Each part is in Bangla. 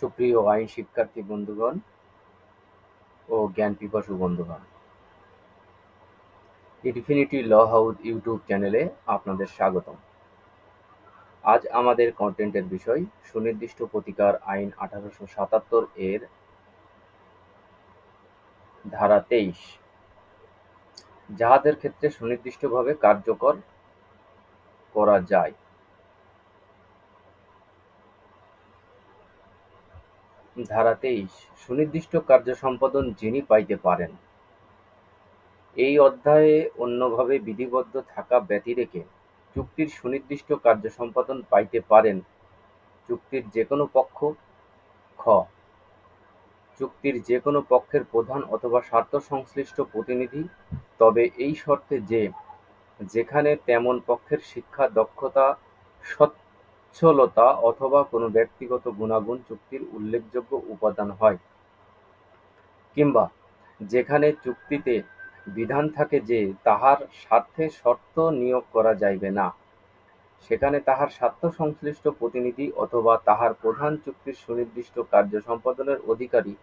সুপ্রিয় আইন শিক্ষার্থী বন্ধুগণ ও জ্ঞান পিপাসু বন্ধুগণ ইনফিনিটি ল হাউস ইউটিউব চ্যানেলে আপনাদের স্বাগতম। আজ আমাদের কন্টেন্টের বিষয় সুনির্দিষ্ট প্রতিকার আইন আঠারোশো সাতাত্তর এর ধারা তেইশ। যাহাদের ক্ষেত্রে সুনির্দিষ্টভাবে কার্যকর করা যায়। ধারা তেইশ সুনির্দিষ্ট কার্য সম্পাদন যিনি পাইতে পারেন। এই অধ্যায়ে অন্যভাবে বিধিবদ্ধ থাকা ব্যতিরেকে চুক্তির সুনির্দিষ্ট কার্য সম্পাদন পাইতে পারেন চুক্তির যে কোনো পক্ষ। খ। চুক্তির যে কোনো পক্ষের প্রধান অথবা স্বার্থ সংশ্লিষ্ট প্রতিনিধি, তবে এই শর্তে যে, যেখানে তেমন পক্ষের শিক্ষা, দক্ষতা সচ্ছলতা অথবা কোনো ব্যক্তিগত গুণাগুণ চুক্তির উল্লেখযোগ্য উপাদান হয়। কিংবা যেখানে চুক্তিতে বিধান থাকে যে তাহার স্বার্থে শর্ত নিয়োগ করা যাইবে না, সেখানে তাহার স্বার্থ সংশ্লিষ্ট প্রতিনিধি অথবা তাহার প্রধান চুক্তির সুনির্দিষ্ট কার্য সম্পাদনের অধিকারী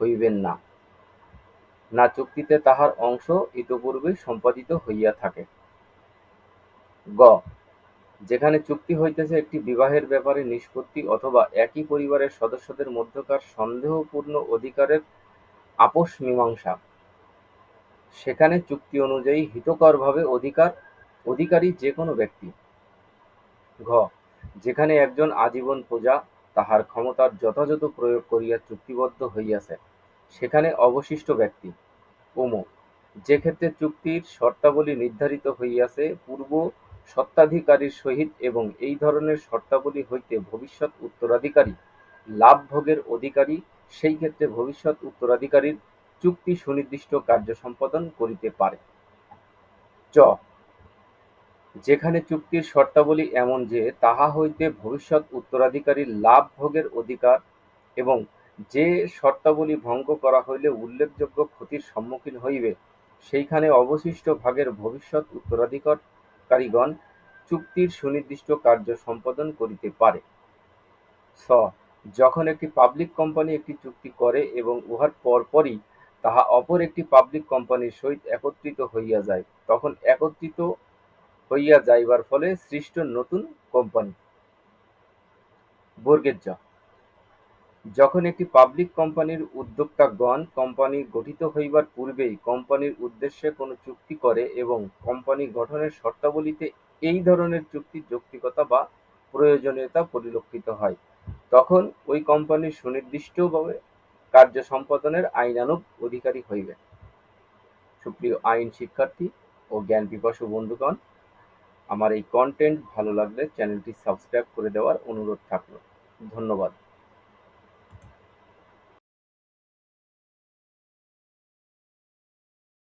হইবেন না না চুক্তিতে তাহার অংশ ইতপূর্বে সম্পাদিত হইয়া থাকে। গ যেখানে চুক্তি হইতেছে একটি বিবাহের ব্যাপারে নিষ্পত্তি অথবা একই পরিবারের সদস্যদের মধ্যকার সন্দেহপূর্ণ অধিকারের আপোষ মীমাংসা। সেখানে চুক্তি অনুযায়ী হিতকরভাবে অধিকার, অধিকারী যে কোনো ব্যক্তি। ঘ, যেখানে একজন আজীবন প্রজা তাহার ক্ষমতার যথাযথ প্রয়োগ করিয়া চুক্তিবদ্ধ হইয়াছে, সেখানে অবশিষ্ট ব্যক্তি। উম যে ক্ষেত্রে চুক্তির শর্তাবলী নির্ধারিত হইয়াছে, পূর্ব স্বত্বাধিকারীর সহিত এবং এই ধরনের শর্তাবলী হইতে ভবিষ্যৎ উত্তরাধিকারী লাভভোগের অধিকারী, সেই ক্ষেত্রে ভবিষ্যৎ উত্তরাধিকারীর চুক্তি সুনির্দিষ্ট কার্য সম্পাদন করিতে পারে। চ। যেখানে চুক্তির শর্তাবলী এমন যে, তাহা হইতে ভবিষ্যৎ উত্তরাধিকারীর লাভ ভোগের অধিকার এবং যে শর্তাবলী ভঙ্গ করা হইলে উল্লেখযোগ্য ক্ষতির সম্মুখীন হইবে, সেইখানে অবশিষ্ট ভাগের ভবিষ্যৎ উত্তরাধিকারীগণ চুক্তির সুনির্দিষ্ট কার্য সম্পাদন করিতে পারে। ছ যখন একটি পাবলিক কোম্পানি একটি চুক্তি করে এবং উহার পরপরই তাহা অপর একটি পাবলিক কোম্পানির সহিত একত্রিত হইয়া যায়, তখন একত্রিত হইয়া যাইবার ফলে সৃষ্ট নতুন কোম্পানি বর্গের জ যখন একটি পাবলিক কোম্পানির উদ্যোক্তাগণ কোম্পানি গঠিত হইবার পূর্বেই কোম্পানির উদ্দেশ্যে কোনো চুক্তি করে এবং কোম্পানি গঠনের শর্তাবলীতে এই ধরনের চুক্তির যৌক্তিকতা বা প্রয়োজনীয়তা পরিলক্ষিত হয়, তখন ওই কোম্পানি সুনির্দিষ্টভাবে কার্য সম্পাদনের আইনানুগ অধিকারী হইবে। সুপ্রিয় আইন শিক্ষার্থী ও জ্ঞান পিপাসু বন্ধুগণ, আমার এই কন্টেন্ট ভালো লাগলে চ্যানেলটি সাবস্ক্রাইব করে দেওয়ার অনুরোধ থাকল। ধন্যবাদ।